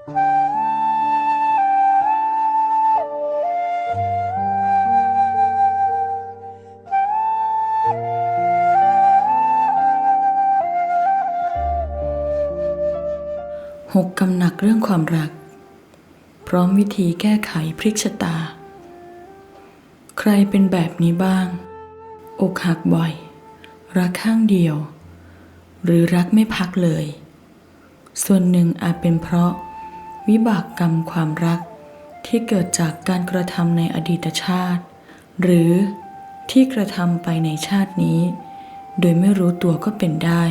หกกำหนักเรื่องความรัก พร้อมวิธีแก้ไขพลิกชะตา ใครเป็นแบบนี้บ้าง อกหักบ่อย รักข้างเดียว หรือรักไม่พักเลย ส่วนหนึ่งอาจเป็นเพราะ วิบากกรรมความรักที่เกิดจากการกระทำในอดีตชาติ หรือที่กระทำไปในชาตินี้ โดยไม่รู้ตัวก็เป็นได้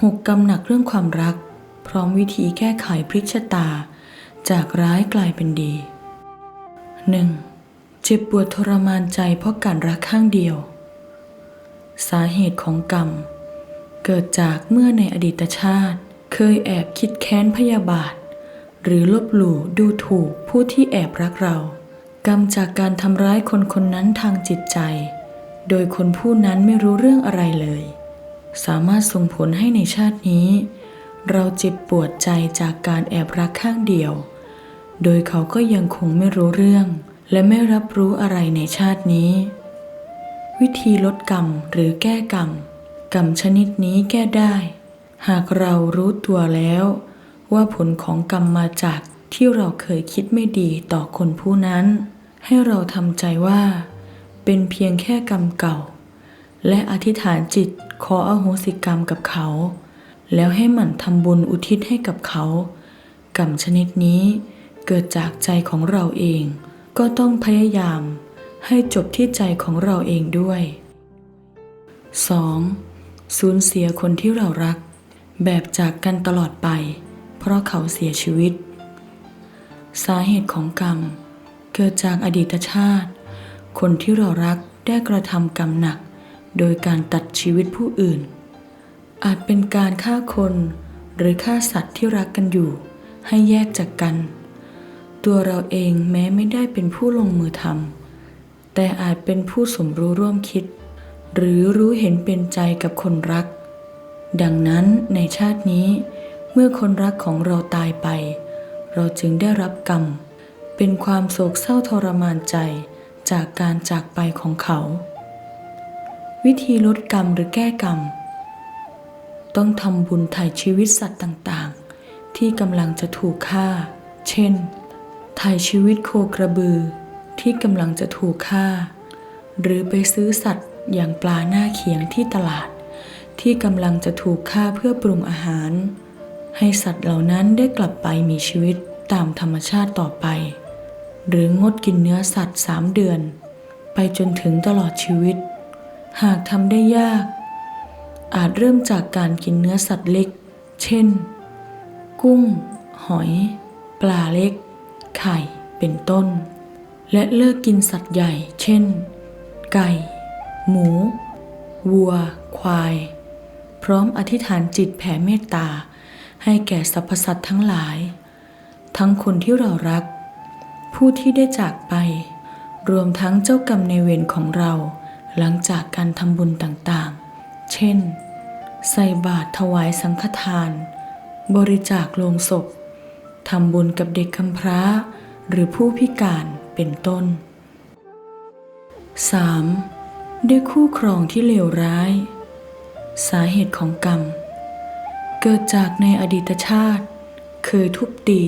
หกกำหนักเรื่องความรัก พร้อมวิธีแก้ไขพลิกชะตา จากร้ายกลายเป็นดี 1. เจ็บปวดทรมานใจเพราะการรักข้างเดียว สาเหตุของกรรม เกิดจากเมื่อในอดีตชาติ เคยแอบคิดแค้นพยาบาท หรือลบหลู่ดูถูกผู้ที่แอบรักเรา กรรมจากการทำร้ายคนคนนั้นทางจิตใจ โดยคนผู้นั้นไม่รู้เรื่องอะไรเลย สามารถส่งผลให้ในชาตินี้ เราเจ็บปวดใจจากการแอบรักข้างเดียว โดยเขาก็ยังคงไม่รู้เรื่อง และไม่รับรู้อะไรในชาตินี้ วิธีลดกรรมหรือแก้กรรมกรรมชนิดนี้แก้ได้ หากเรารู้ตัวแล้ว ว่าผลของกรรมมาจากที่เราเคยคิดไม่ดีต่อคนผู้นั้น ให้เราทำใจว่า เป็นเพียงแค่กรรมเก่า และอธิษฐานจิตขออโหสิกรรมกับเขา แล้วให้หมั่นทำบุญอุทิศให้กับเขา กรรมชนิดนี้เกิดจากใจของเราเอง ก็ต้องพยายามให้จบที่ใจของเราเองด้วย 2. สูญเสียคนที่เรารัก แบบจากกันตลอดไป เพราะเขาเสียชีวิต สาเหตุของกรรม เกิดจากอดีตชาติ คนที่เรารักได้กระทำกรรมหนัก โดยการตัดชีวิตผู้อื่น อาจเป็นการฆ่าคนหรือฆ่าสัตว์ที่รักกันอยู่ ให้แยกจากกัน ตัวเราเองแม้ไม่ได้เป็นผู้ลงมือทำแต่อาจเป็นผู้สมรู้ร่วมคิด หรือรู้เห็นเป็นใจกับคนรัก ดังนั้นในชาตินี้ เมื่อคนรักของเราตายไป เราจึงได้รับกรรม เป็นความโศกเศร้าทรมานใจจากการจากไปของเขา วิธีลดกรรมหรือแก้กรรม ต้องทำบุญถ่ายชีวิตสัตว์ต่างๆ ที่กำลังจะถูกฆ่า เช่น ถ่ายชีวิตโคกระบือที่กำลังจะถูกฆ่า หรือไปซื้อสัตว์อย่างปลาหน้าเขียงที่ตลาด ที่กำลังจะถูกฆ่าเพื่อปรุงอาหาร ให้สัตว์เหล่านั้นได้กลับไปมีชีวิตตามธรรมชาติต่อไป หรืองดกินเนื้อสัตว์สามเดือน ไปจนถึงตลอดชีวิต หากทำได้ยาก อาจเริ่มจากการกินเนื้อสัตว์เล็ก เช่น กุ้ง หอย ปลาเล็ก ไข่ เป็นต้น และเลิกกินสัตว์ใหญ่ เช่น ไก่ หมู วัว ควาย พร้อมอธิษฐานจิตแผ่เมตตา ให้แก่สรรพสัตว์ทั้งหลาย ทั้งคนที่เรารัก ผู้ที่ได้จากไป รวมทั้งเจ้ากรรมในเวรของเรา หลังจากการทำบุญต่างๆ เช่น ใส่บาตรถวายสังฆทาน บริจาคโลงศพทำบุญกับเด็กกำพร้า หรือผู้พิการเป็นต้น 3. ด้วยคู่ครองที่เลวร้าย สาเหตุของกรรม เกิดจากในอดีตชาติ เคยทุบตี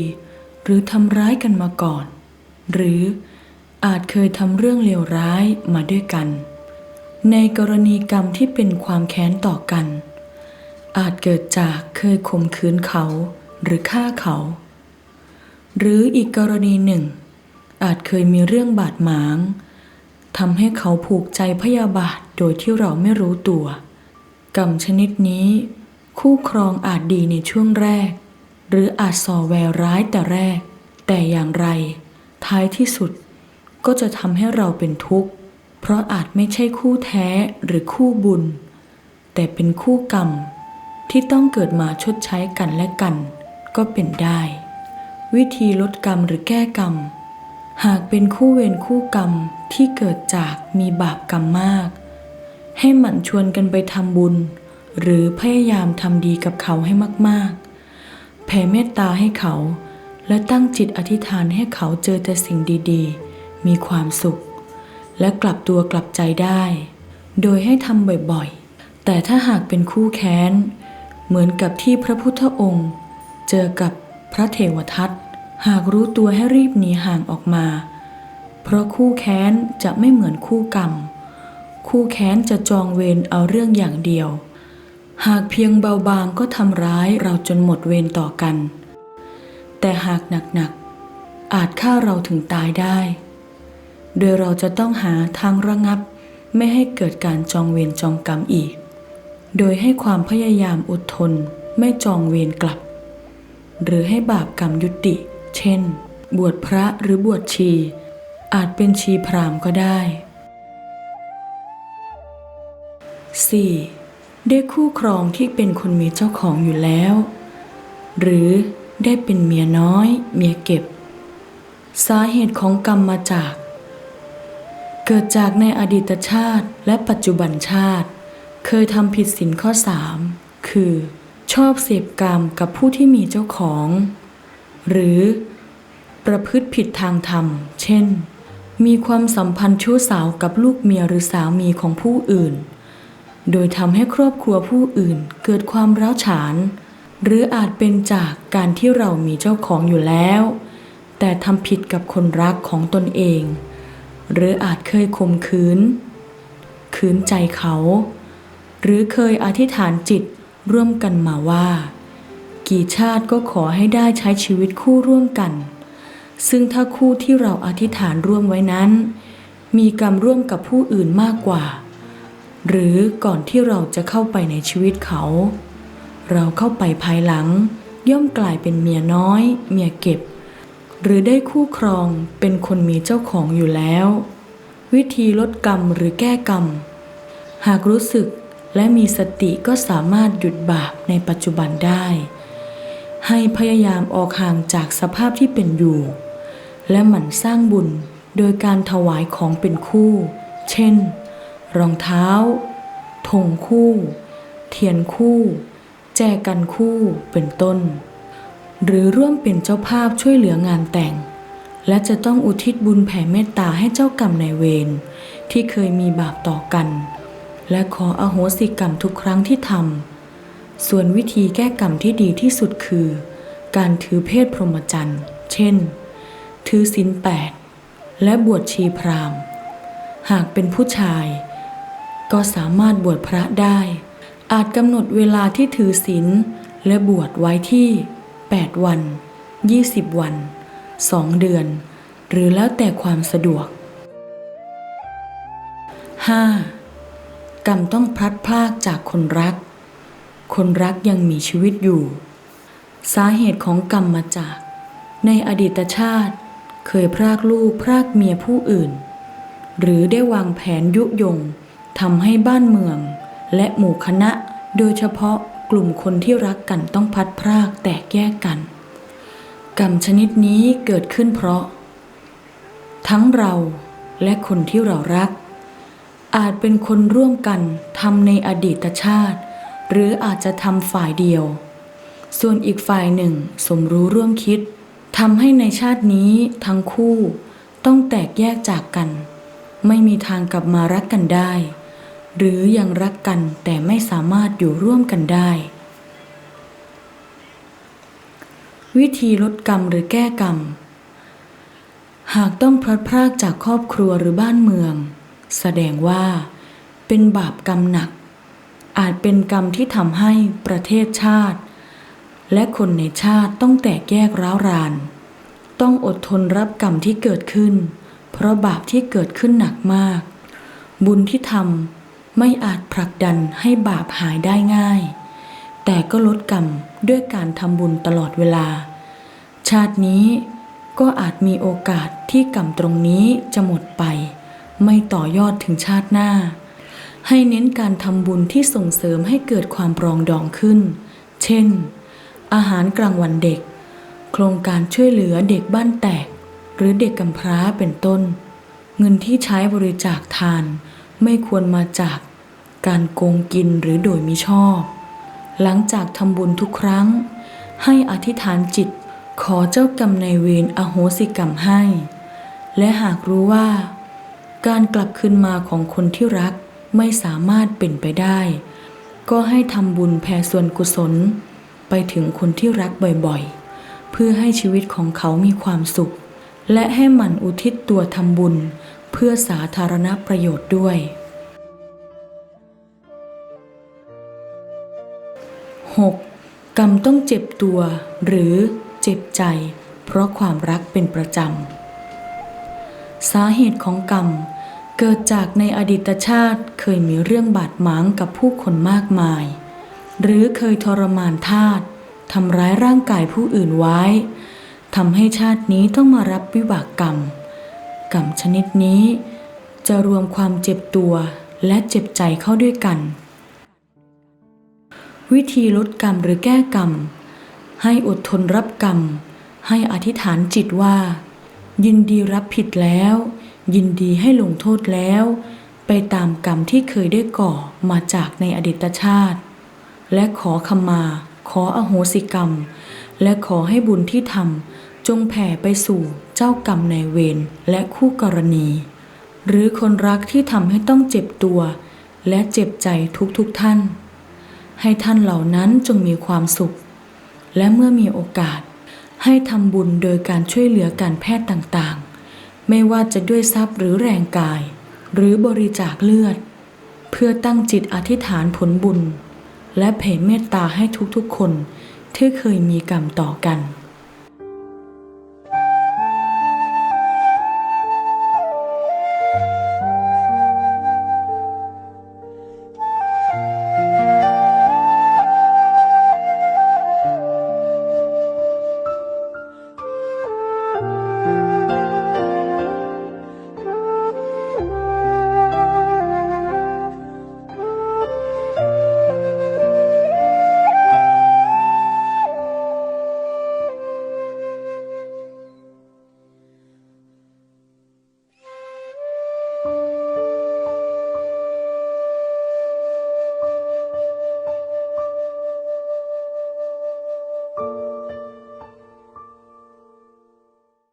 หรือทำร้ายกันมาก่อน หรืออาจเคยทำเรื่องเลวร้ายมาด้วยกัน ในกรณีกรรมที่เป็นความแค้นต่อกัน อาจเกิดจากเคยข่มขืนเขาหรือฆ่าเขา หรืออีกกรณีหนึ่ง อาจเคยมีเรื่องบาดหมางทำให้เขาผูกใจพยาบาทโดยที่เราไม่รู้ตัว กรรมชนิดนี้ คู่ครองอาจดีในช่วงแรก หรืออาจส่อแววร้ายแต่แรก แต่อย่างไร ท้ายที่สุดก็จะทำให้เราเป็นทุกข์ เพราะอาจไม่ใช่คู่แท้หรือคู่บุญ แต่เป็นคู่กรรม ที่ต้องเกิดมาชดใช้กันและกัน ก็เป็นได้ วิธีลดกรรมหรือแก้กรรม หากเป็นคู่เวรคู่กรรมที่เกิดจากมีบาปกรรมมาก ให้หมั่นชวนกันไปทำบุญ หรือพยายามทำดีกับเขาให้มากๆ แผ่เมตตาให้เขา และตั้งจิตอธิษฐานให้เขาเจอแต่สิ่งดีๆ มีความสุข และกลับตัวกลับใจได้ โดยให้ทำบ่อยๆ แต่ถ้าหากเป็นคู่แค้น เหมือนกับที่พระพุทธองค์ เจอกับพระเทวทัตหากรู้ตัวให้รีบหนีห่างออกมา เพราะคู่แค้นจะไม่เหมือนคู่กรรม คู่แค้นจะจองเวรเอาเรื่องอย่างเดียว หากเพียงเบาบางก็ทำร้ายเราจนหมดเวรต่อกัน แต่หากหนักๆอาจฆ่าเราถึงตายได้ โดยเราจะต้องหาทางระงับไม่ให้เกิดการจองเวรจองกรรมอีก โดยให้ความพยายามอดทนไม่จองเวรกลับ หรือให้บาปกรรมยุติ เช่น บวชพระหรือบวชชี อาจเป็นชีพรามก็ได้ 4. ได้คู่ครองที่เป็นคนมีเจ้าของอยู่แล้ว หรือได้เป็นเมียน้อย เมียเก็บ สาเหตุของกรรมมาจาก เกิดจากในอดีตชาติและปัจจุบันชาติ เคยทำผิดสินข้อ 3 คือ ชอบเสพกรรมกับผู้ที่มีเจ้าของ หรือประพฤติผิดทางธรรม เช่น มีความสัมพันธ์ชู้สาวกับลูกเมียหรือสามีของผู้อื่น โดยทำให้ครอบครัวผู้อื่นเกิดความร้าวฉาน หรืออาจเป็นจากการที่เรามีเจ้าของอยู่แล้ว แต่ทำผิดกับคนรักของตนเอง หรืออาจเคยข่มขืน ขืนใจเขา หรือเคยอธิษฐานจิตร่วมกันมาว่า กี่ชาติก็ขอให้ได้ใช้ชีวิตคู่ร่วมกัน ซึ่งถ้าคู่ที่เราอธิษฐานร่วมไว้นั้น มีกรรมร่วมกับผู้อื่นมากกว่า หรือก่อนที่เราจะเข้าไปในชีวิตเขา เราเข้าไปภายหลัง ย่อมกลายเป็นเมียน้อย เมียเก็บ หรือได้คู่ครองเป็นคนมีเจ้าของอยู่แล้ว วิธีลดกรรมหรือแก้กรรม หากรู้สึกและมีสติก็สามารถหยุดบาปในปัจจุบันได้ ให้พยายามออกห่างจากสภาพที่เป็นอยู่ และหมั่นสร้างบุญโดยการถวายของเป็นคู่ เช่น รองเท้าธงคู่ เทียนคู่ แจกันคู่เป็นต้น หรือร่วมเป็นเจ้าภาพช่วยเหลืองานแต่ง และจะต้องอุทิศบุญแผ่เมตตาให้เจ้ากรรมนายเวรที่เคยมีบาปต่อกัน และขออโหสิกรรมทุกครั้งที่ทำส่วนวิธีแก้กรรมที่ดีที่สุดคือ การถือเพศพรหมจรรย์ เช่น ถือศีลแปดและบวชชีพราหมณ์ หากเป็นผู้ชาย ก็สามารถบวชพระได้ อาจกำหนดเวลาที่ถือศีลและบวชไว้ที่ 8 วัน 20 วัน 2 เดือน หรือแล้วแต่ความสะดวก 5. กรรมต้องพลัดพรากจากคนรัก คนรักยังมีชีวิตอยู่ สาเหตุของกรรมมาจาก ในอดีตชาติ เคยพรากลูกพรากเมียผู้อื่น หรือได้วางแผนยุยง ทำให้บ้านเมือง และหมู่คณะโดยเฉพาะกลุ่มคนที่รักกันต้องพัดพรากแตกแยกกัน กรรมชนิดนี้เกิดขึ้นเพราะ ทั้งเราและคนที่เรารัก อาจเป็นคนร่วมกันทำในอดีตชาติ หรืออาจจะทำฝ่ายเดียว ส่วนอีกฝ่ายหนึ่งสมรู้ร่วมคิดทำให้ในชาตินี้ทั้งคู่ต้องแตกแยกจากกัน ไม่มีทางกลับมารักกันได้ หรือยังรักกันแต่ไม่สามารถอยู่ร่วมกันได้ วิธีลดกรรมหรือแก้กรรม หากต้องพลัดพรากจากครอบครัวหรือบ้านเมือง แสดงว่า เป็นบาปกรรมหนัก อาจเป็นกรรมที่ทำให้ประเทศชาติ และคนในชาติต้องแตกแยกร้าวราน ต้องอดทนรับกรรมที่เกิดขึ้น เพราะบาปที่เกิดขึ้นหนักมาก บุญที่ทำ ไม่อาจผลักดันให้บาปหายได้ง่าย แต่ก็ลดกรรมด้วยการทำบุญตลอดเวลา ชาตินี้ก็อาจมีโอกาสที่กรรมตรงนี้จะหมดไป ไม่ต่อยอดถึงชาติหน้า ให้เน้นการทำบุญที่ส่งเสริมให้เกิดความปรองดองขึ้น เช่น อาหารกลางวันเด็ก โครงการช่วยเหลือเด็กบ้านแตก หรือเด็กกำพร้าเป็นต้น เงินที่ใช้บริจาคทาน ไม่ควรมาจากการโกงกินหรือโดยมิชอบ หลังจากทำบุญทุกครั้ง ให้อธิษฐานจิตขอเจ้ากรรมนายเวรอโหสิกรรมให้ และหากรู้ว่า การกลับคืนมาของคนที่รักไม่สามารถเป็นไปได้ ก็ให้ทำบุญแผ่ส่วนกุศล ไปถึงคนที่รักบ่อยๆ เพื่อให้ชีวิตของเขามีความสุข และให้หมั่นอุทิศตัวทำบุญ เพื่อสาธารณประโยชน์ด้วย 6. กรรมต้องเจ็บตัว หรือเจ็บใจ เพราะความรักเป็นประจำ สาเหตุของกรรม เกิดจากในอดีตชาติเคยมีเรื่องบาดหมางกับผู้คนมากมาย หรือเคยทรมานทาสทำร้ายร่างกายผู้อื่นไว้ทำให้ชาตินี้ต้องมารับวิบากกรรม กรรมชนิดนี้ จะรวมความเจ็บตัวและเจ็บใจเข้าด้วยกัน วิธีลดกรรมหรือแก้กรรม ให้อดทนรับกรรม ให้อธิษฐานจิตว่า ยินดีรับผิดแล้ว ยินดีให้ลงโทษแล้ว ไปตามกรรมที่เคยได้ก่อมาจากในอดีตชาติ และขอขมา ขออโหสิกรรม และขอให้บุญที่ทำ จงแผ่ไปสู่เจ้ากรรมนายเวรและคู่กรณี หรือคนรักที่ทำให้ต้องเจ็บตัว และเจ็บใจทุกๆทท่าน ให้ท่านเหล่านั้นจงมีความสุข และเมื่อมีโอกาส ให้ทำบุญโดยการช่วยเหลือการแพทย์ต่างๆ ไม่ว่าจะด้วยทรัพย์หรือแรงกาย หรือบริจาคเลือด เพื่อตั้งจิตอธิษฐานผลบุญ และเผ่เมตตาให้ทุกๆคนที่เคยมีกรรมต่อกัน